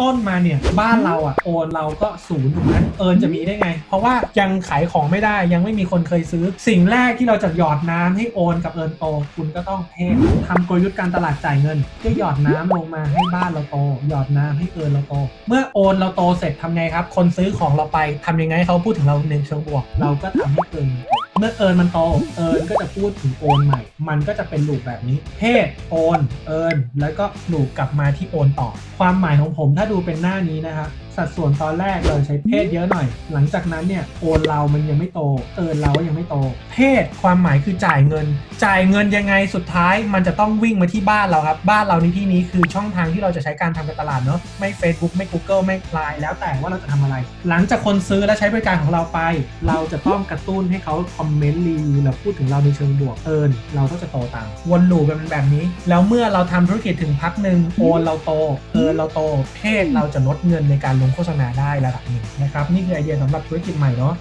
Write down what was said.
ต้นมาเนี่ยบ้านเราอะโอนเราก็ศูนย์ถูกไหมเอิญจะมีได้ไง เพราะว่ายังขายของไม่ได้ยังไม่มีคนเคยซื้อ สิ่งแรกที่เราจะหยอดน้ำให้โอนกับเอิญโต คุณก็ต้องเทศทำกลยุทธ์การตลาดจ่ายเงินเพื่อหยอดน้ำลงมาให้บ้านเราโต หยอดน้ำให้เอิญเราโต เมื่อโอนเราโตเสร็จทำไงครับ คนซื้อของเราไปทำยังไงเขาพูดถึงเราในเชิงบวก เราก็ทำให้เอิญมันโต เมื่อเอิญมันโตเอิญก็จะพูดถึงโอนใหม่ มันก็จะเป็นลูปแบบนี้ เพศโอน เอิญแล้วก็ลูปกลับมาที่โอนต่อ ความหมายของผมถ้าดูเป็นหน้านี้นะครับ สัดส่วนตอนแรกเราใช้เพศเยอะหน่อย หลังจากนั้นเนี่ยโอนเรามันยังไม่โตเอินเราก็ยังไม่โต เพศความหมายคือจ่ายเงิน จ่ายเงินยังไงสุดท้าย มันจะต้องวิ่งมาที่บ้านเราครับ บ้านเราในที่นี้คือช่องทางที่เราจะใช้การทำการตลาดเนาะไม่ Facebook ไม่ Google ไม่ Line แล้วแต่ว่าเราจะทำอะไร หลังจากคนซื้อและใช้บริการของเราไป เราจะต้องกระตุ้นให้เขาคอมเมนต์รีวิวแล้วพูดถึงเราในเชิงบวกเอินเราก็จะโตตามวนลูปกันเป็นแบบนี้ แล้วเมื่อเราทำธุรกิจถึงพักหนึ่งโอนเราโตเอินเราโต เพศเราจะลดเงินในการลงโฆษณาได้ระดับหนึ่งนะครับนี่คือไอเดียสำหรับธุรกิจใหม่เนาะ